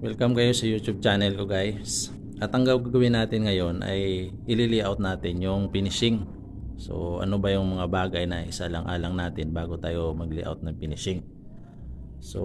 Welcome kayo sa YouTube channel ko guys. At ang gagawin natin ngayon ay ili-layout natin yung finishing. So ano ba yung mga bagay na isa lang alang natin bago tayo mag-layout ng finishing. So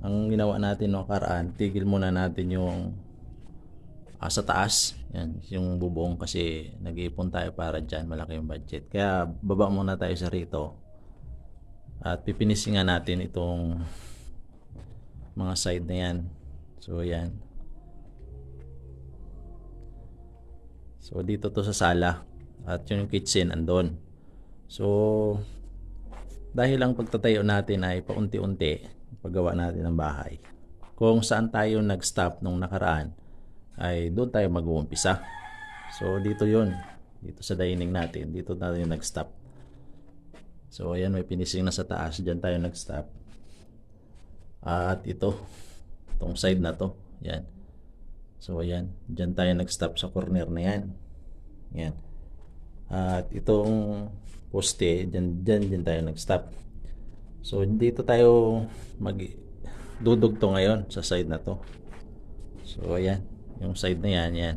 ang ginawa natin no karaan, tigil muna natin yung ah, sa taas. Yan, yung bubong kasi nag-iipon tayo para dyan. Malaki yung budget. Kaya baba muna tayo sa rito. At pipinisingan natin itong mga side na yan. So yan. So dito to sa sala. At yun yung kitchen andon. So dahil ang pagtatayo natin ay paunti-unti paggawa natin ng bahay. Kung saan tayo nag-stop nung nakaraan ay doon tayo mag-uumpisa. So dito yun. Dito sa dining natin. Dito tayo nag-stop. So ayan may finishing na sa taas. Diyan tayo nag-stop. At ito, itong side na to, yan. So ayan, dyan tayo nag-stop sa corner na yan. Yan. At itong poste, dyan, dyan, dyan tayo nag-stop. So dito tayo mag dudugto ngayon sa side na to. So ayan, yung side na yan, yan.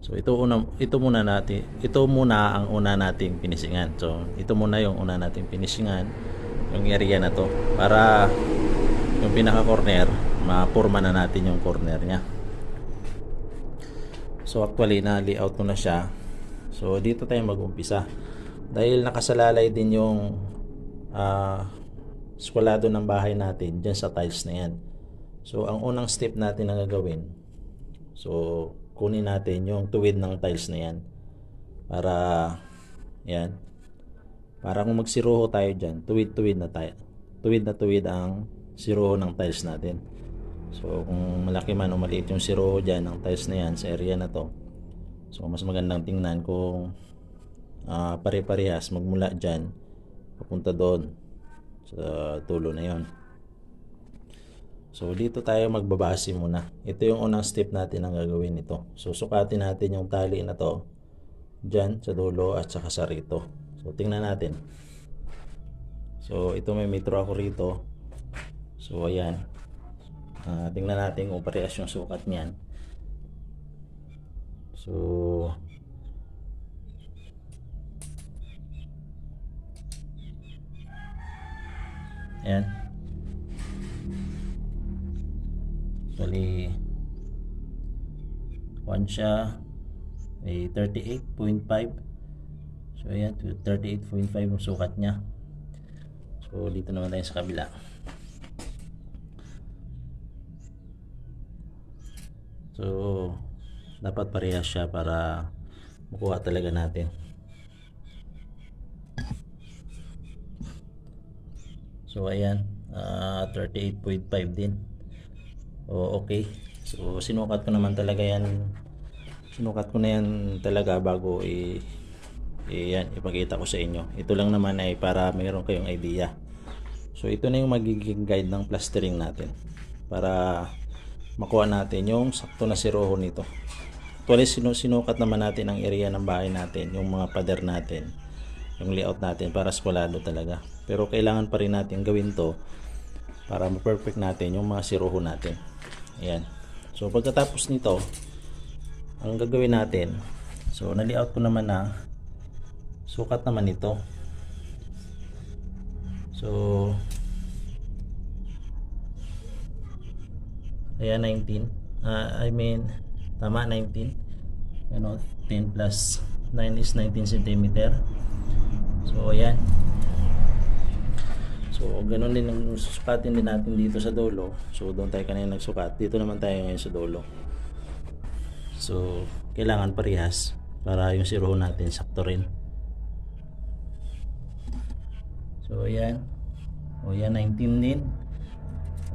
So ito una ito muna natin ito muna ang una nating pinisingan. So ito muna yung una nating pinisingan yung area na to para yung pinaka corner mapurma na natin yung corner niya. So actually na layout ko na siya. So dito tayo mag-umpisa. Dahil nakasalalay din yung uh, skwalado ng bahay natin dyan sa tiles na yan. So ang unang step natin na gagawin so kunin natin yung tuwid ng tiles na yan. Para yan. Para kung magsiroho tayo dyan tuwid-tuwid na tayo. Tuwid na tuwid ang siroho ng tiles natin. So kung malaki man o maliit yung siroho dyan ng tiles na yan sa area na to. So mas magandang tingnan kung uh, pare-parehas magmula dyan papunta doon sa tulo na yon. So dito tayo magbabase muna. Ito yung unang step natin ang gagawin nito. So sukatin natin yung tali na to dyan sa dulo at saka sa rito. So tingnan natin. So ito may metro ako rito. So ayan. Uh, tingnan natin kung parehas yung sukat niyan. So Ayan. Actually, one siya ay 38.5 so ayan 38.5 yung sukat niya so dito naman tayo sa kabila So, dapat parehas siya para makuha talaga natin. So, ayan. Uh, ah, 38.5 din. O, okay. So, sinukat ko naman talaga yan. Sinukat ko na yan talaga bago i, i yan, ipakita ko sa inyo. Ito lang naman ay para mayroon kayong idea. So, ito na yung magiging guide ng plastering natin. Para makuha natin yung sakto na siroho nito. Actually, sinu sinukat naman natin ang area ng bahay natin, yung mga pader natin, yung layout natin para skwalado talaga. Pero kailangan pa rin natin gawin to para ma-perfect natin yung mga siroho natin. Ayan. So, pagkatapos nito, ang gagawin natin, so, na-layout ko naman na sukat naman ito. So, Ayan, 19. Uh, I mean, tama, 19. Ano, 10 plus 9 is 19 cm. So, ayan. So, ganun din ang susukatin din natin dito sa dulo. So, doon tayo kanina nagsukat. Dito naman tayo ngayon sa dulo. So, kailangan parehas para yung zero natin sakto rin. So, ayan. O, yan, 19 din.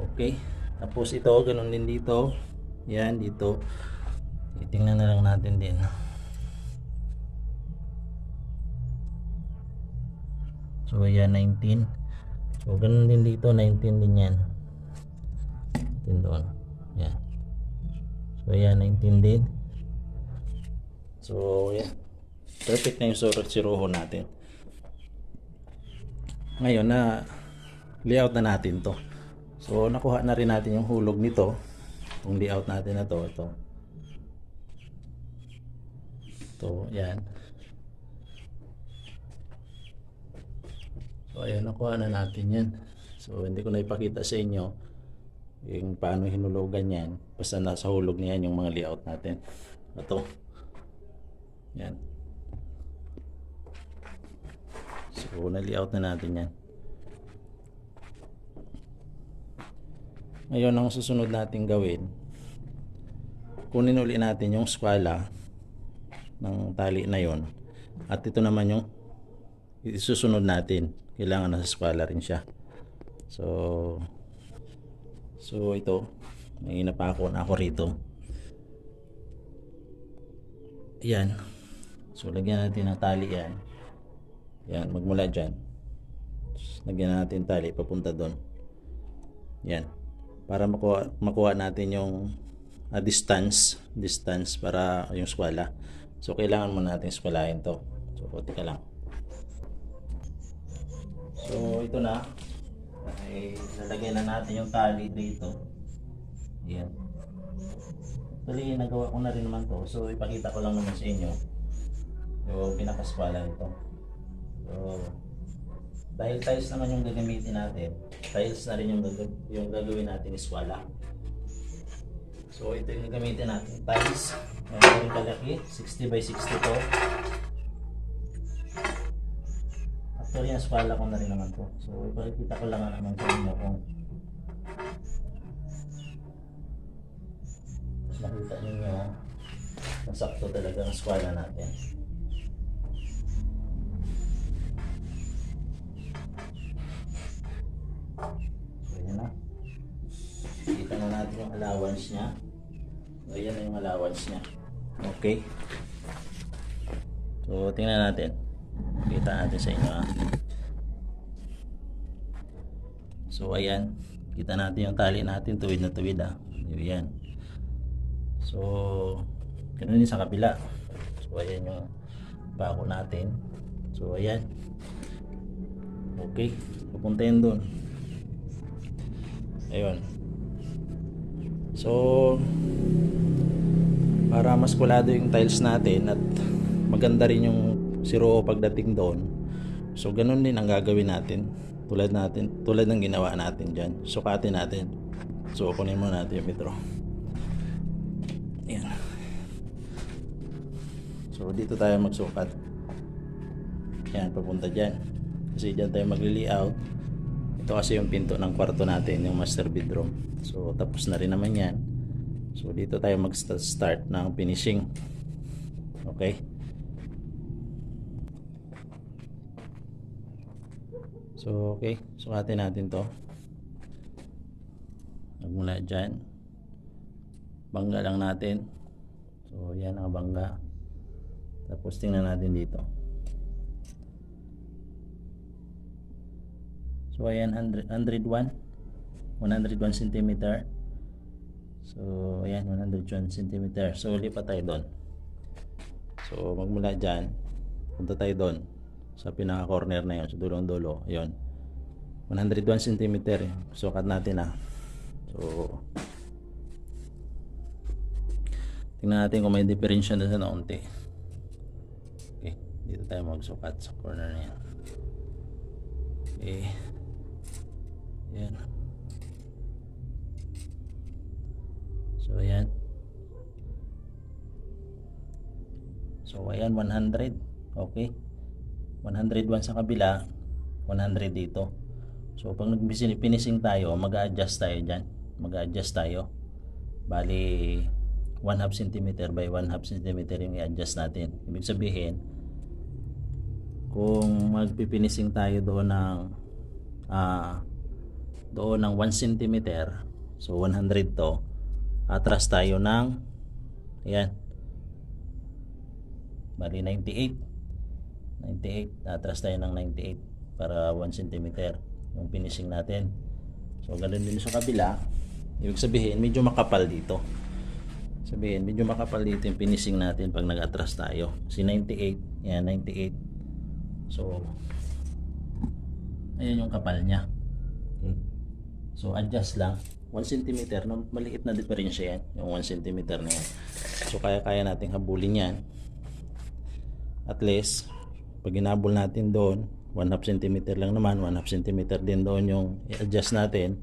Okay. Tapos ito, ganun din dito. Yan, dito. Titingnan na lang natin din. So, ayan, 19. So, ganun din dito, 19 din yan. 19 doon. Yan. So, ayan, 19 din. So, yan. Perfect na yung siroho natin. Ngayon na layout na natin to. So, nakuha na rin natin yung hulog nito. Yung layout natin na to. Ito. Ito, yan. So, ayun, nakuha na natin yan. So, hindi ko na ipakita sa inyo yung paano hinulugan yan. Basta nasa hulog niyan yung mga layout natin. Ito. Yan. So, na-layout na natin yan. Ngayon, ang susunod natin gawin, kunin uli natin yung skwala ng tali na yon at ito naman yung isusunod natin. Kailangan nasa skwala rin siya. So, so ito, may napako na ako rito. Yan. So, lagyan natin ng tali yan. Yan, magmula dyan. Lagyan natin tali papunta doon. Yan. Para makuha, makuha natin yung ah, distance, distance para yung skwala. So, kailangan mo natin skwalahin to. So, konti ka lang. So, ito na. Ay, lalagay na natin yung tali dito. Yan. Actually, nagawa ko na rin naman to. So, ipakita ko lang naman sa inyo yung pinakaskwala nito. So, dahil tiles naman yung gagamitin natin, tiles na rin yung, gag- yung gagawin natin is wala. So, ito yung gagamitin natin. Tiles, rin kalaki, 60 by 60 to. Actually, yung skwala ko na rin naman to. So, ipakita ko lang naman sa inyo kung makita ninyo nasakto talaga ang skwala natin. Yung allowance niya. So, yan na yung allowance niya. Okay. So, tingnan natin. Kita natin sa inyo. ah. So, ayan. Kita natin yung tali natin. Tuwid na tuwid. Ah. Yan. So, ganun din sa kabila. So, ayan yung bako natin. So, ayan. Okay. Pupunta yun doon. Ayun. So, para mas kulado yung tiles natin at maganda rin yung zero pagdating doon. So, ganun din ang gagawin natin. Tulad natin, tulad ng ginawa natin dyan. Sukatin natin. So, kunin mo natin yung metro. Ayan. So, dito tayo magsukat. Yan, papunta dyan. Kasi dyan tayo magli-layout. Ito kasi yung pinto ng kwarto natin, yung master bedroom. So, tapos na rin naman yan. So, dito tayo mag-start ng finishing. Okay? So, okay. Sukatin natin to. Magmula dyan. Bangga lang natin. So, yan ang bangga. Tapos, tingnan natin dito. So ayan 100, 101 101 cm. So ayan 101 cm. So lipat tayo doon. So magmula diyan punta tayo doon sa pinaka corner na 'yon, sa dulong dulo. 'Yon. 101 cm. Sukat natin ah. So Tingnan natin kung may diferensya doon sa naunti. Okay, dito tayo magsukat sa corner na 'yan. Okay. Yan. So, ayan. So, ayan, 100. Okay. 101 sa kabila, 100 dito. So, pag nag-finishing tayo, mag-adjust tayo dyan. Mag-adjust tayo. Bali, 1 half centimeter by 1 half centimeter yung i-adjust natin. Ibig sabihin, kung magpipinising tayo doon ng ah doon ng 1 cm so 100 to. Atras tayo ng ayan. Bali 98 98 atras tayo ng 98 para 1 cm yung finishing natin. So ganun din sa kabila. Ibig sabihin medyo makapal dito. Sabihin medyo makapal dito yung finishing natin pag nag-atras tayo. Si 98 yan 98 so ayan yung kapal niya. Okay. So adjust lang. 1 cm na maliit na diferensya yan. Yung 1 cm na yan. So kaya-kaya nating habulin yan. At least, pag ginabol natin doon, 1 half cm lang naman, 1 half cm din doon yung i-adjust natin.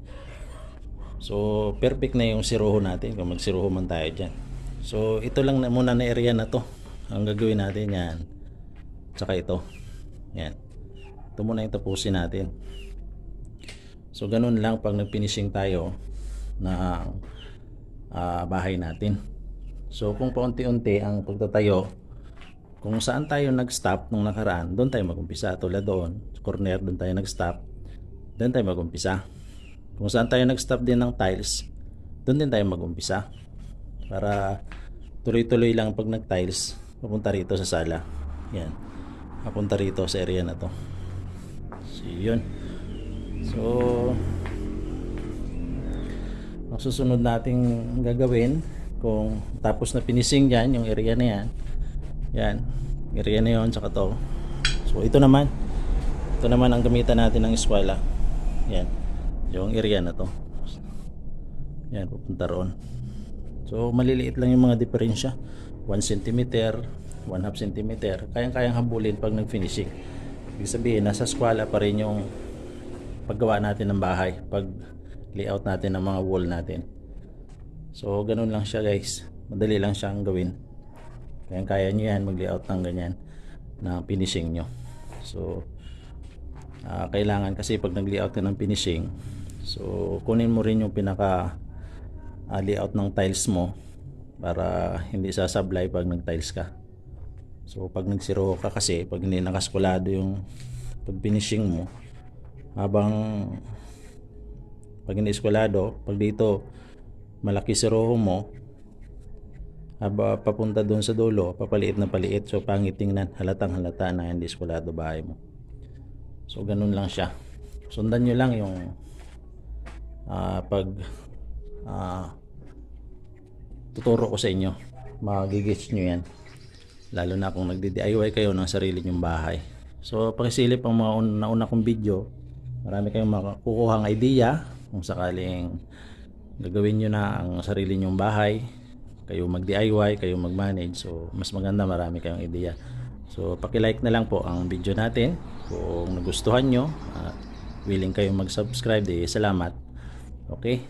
So, perfect na yung siruho natin kung magsiruho man tayo dyan. So, ito lang na muna na area na to. Ang gagawin natin yan. Tsaka ito. Yan. Ito muna yung tapusin natin. So, ganun lang pag nag-finishing tayo na ah, bahay natin. So, kung paunti-unti ang pagtatayo, kung saan tayo nag-stop nung nakaraan, doon tayo mag-umpisa. Tulad doon, corner, doon tayo nag-stop. Doon tayo mag-umpisa. Kung saan tayo nag-stop din ng tiles, doon din tayo mag-umpisa. Para tuloy-tuloy lang pag nag-tiles, papunta rito sa sala. Yan. Papunta rito sa area na to. So, yun. So, ang susunod nating gagawin, kung tapos na finishing yan, yung area na yan, yan, area na yun, tsaka to. So, ito naman, ito naman ang gamitan natin ng eskwela. Yan, yung area na to. Yan, pupunta roon. So, maliliit lang yung mga diferensya. 1 cm, 1 half cm. Kayang-kayang habulin pag nag-finishing. Ibig sabihin, nasa skwala pa rin yung paggawa natin ng bahay. Pag layout natin ng mga wall natin. So, ganun lang siya guys. Madali lang siyang gawin. Kayang-kaya nyo yan mag-layout ng ganyan na finishing nyo. So, ah, kailangan kasi pag nag-layout ka ng finishing, so kunin mo rin yung pinaka ah, layout ng tiles mo para hindi sasablay pag nag-tiles ka. So pag nagsiro ka kasi, pag hindi nakaskulado yung pag finishing mo, habang pag hindi eskulado, pag dito malaki siroho mo, haba papunta doon sa dulo, papaliit na paliit. So pangit tingnan, halatang halata na hindi eskulado bahay mo. So ganun lang siya. Sundan nyo lang yung ah, pag ah, tuturo ko sa inyo. Magigits nyo yan. Lalo na kung nagdi-DIY kayo ng sarili nyong bahay. So pakisilip ang mga un- nauna kong video. Marami kayong makukuhang idea kung sakaling gagawin nyo na ang sarili nyong bahay. Kayo mag-DIY, kayo mag-manage. So mas maganda marami kayong idea. So paki-like na lang po ang video natin. Kung nagustuhan nyo at willing kayong mag-subscribe, di salamat. Okay?